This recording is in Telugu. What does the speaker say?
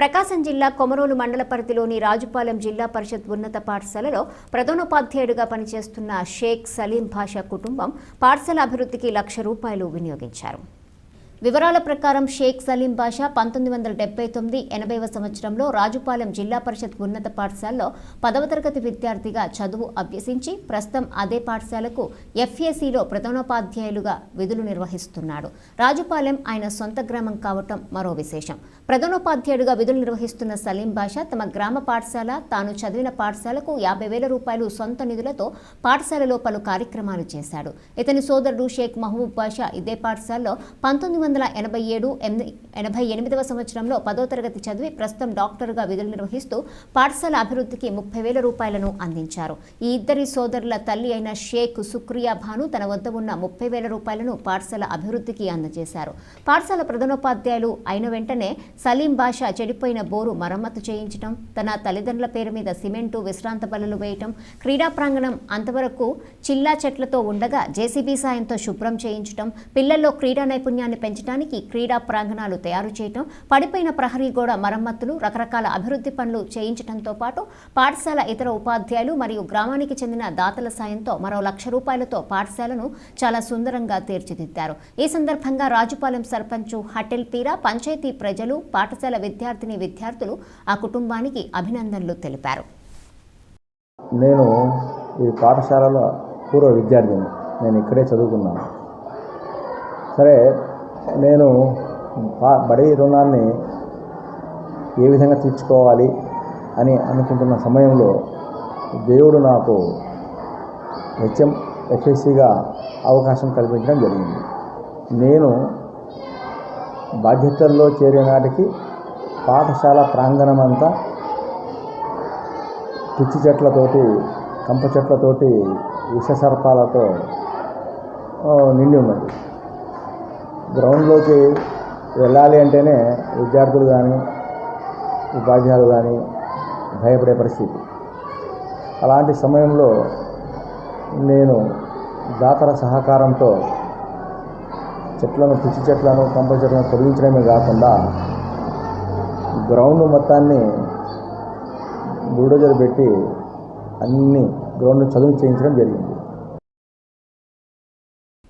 ప్రకాశం జిల్లా కొమరోలు మండల పరిధిలోని రాజుపాలెం జిల్లా పరిషత్ ఉన్నత పాఠశాలలో ప్రధానోపాధ్యాయుడిగా పనిచేస్తున్న షేక్ సలీం భాషా కుటుంబం పాఠశాల అభివృద్ధికి లక్ష రూపాయలు వినియోగించారు. వివరాల ప్రకారం షేక్ సలీం బాషా పంతొమ్మిది వందల డెబ్బై తొమ్మిది ఎనభైవ సంవత్సరంలో రాజుపాలెం జిల్లా పరిషత్ ఉన్నత పాఠశాలలో పదవ తరగతి విద్యార్థిగా చదువు అభ్యసించి ప్రస్తుతం అదే పాఠశాలకు ఎఫ్ఏసీలో ప్రధానోపాధ్యాయులుగా విధులు నిర్వహిస్తున్నాడు. రాజుపాలెం ఆయన సొంత గ్రామం కావటం మరో విశేషం. ప్రధానోపాధ్యాయుడిగా విధులు నిర్వహిస్తున్న సలీం బాషా తమ గ్రామ పాఠశాల తాను చదివిన పాఠశాలకు యాభై వేల రూపాయలు సొంత నిధులతో పాఠశాలలో పలు కార్యక్రమాలు చేశాడు. ఇతని సోదరుడు షేక్ మహబూబ్ బాషా ఇదే పాఠశాలలో పంతొమ్మిది వందల ఎనభై ఏడు ఎనభై ఎనిమిదవ సంవత్సరంలో పదో తరగతి చదివి ప్రస్తుతం డాక్టర్గా విధులు నిర్వహిస్తూ పాఠశాల అభివృద్ధికి ముప్పై వేల రూపాయలను అందించారు. ఈ ఇద్దరి సోదరుల తల్లి అయిన షేక్ సుక్రియా భాను తన వద్ద ఉన్న ముప్పై వేల రూపాయలను పాఠశాల అభివృద్ధికి అందజేశారు. పాఠశాల ప్రధానోపాధ్యాయులు అయిన వెంటనే సలీం బాషా చెడిపోయిన బోరు మరమ్మతు చేయించడం తన తల్లిదండ్రుల పేరు మీద సిమెంటు విశ్రాంత బల్లలు వేయటం క్రీడా ప్రాంగణం అంతవరకు చిల్లా చెట్లతో ఉండగా జేసీబీ సాయంతో శుభ్రం చేయించటం పిల్లల్లో క్రీడా నైపుణ్యాన్ని పెంచడానికి క్రీడా ప్రాంగణాలు తయారు చేయటం పడిపోయిన ప్రహరీ గోడ మరమ్మతులు రకరకాల అభివృద్ధి పనులు చేయించడంతో పాటు పాఠశాల ఇతర ఉపాధ్యాయులు మరియు గ్రామానికి చెందిన దాతల సాయంతో మరో లక్ష రూపాయలతో పాఠశాలను చాలా సుందరంగా తీర్చిదిద్దారు. ఈ సందర్భంగా రాజుపాలెం సర్పంచ్ హటెల్ పీరా పంచాయతీ ప్రజలు పాఠశాల విద్యార్థిని విద్యార్థులు ఆ కుటుంబానికి అభినందనలు తెలిపారు. నేను ఈ పాఠశాలలో పూర్వ విద్యార్థిని. నేను ఇక్కడే చదువుకున్నాను. సరే నేను పా- బడి రుణాన్ని ఏ విధంగా తీర్చుకోవాలి అని అనుకుంటున్న సమయంలో దేవుడు నాకు హెచ్ఎం ఎఫ్ఎస్సిగా అవకాశం కల్పించడం జరిగింది. నేను బాధ్యతల్లో చేరే నాటికి పాఠశాల ప్రాంగణం అంతా పిచ్చి చెట్లతోటి కంప చెట్లతోటి విషసర్పాలతో సర్పాలతో నిండి ఉన్నది. గ్రౌండ్లోకి వెళ్ళాలి అంటేనే విద్యార్థులు కానీ ఉపాధ్యాయులు కానీ భయపడే పరిస్థితి. అలాంటి సమయంలో నేను దాతల సహకారంతో చెట్లను పిచ్చి చెట్లను కంప చెట్లను తొలగించడమే కాకుండా గ్రౌండ్ మొత్తాన్ని బుల్డోజర్ పెట్టి అన్ని గ్రౌండ్ చదువు చేయించడం జరిగింది.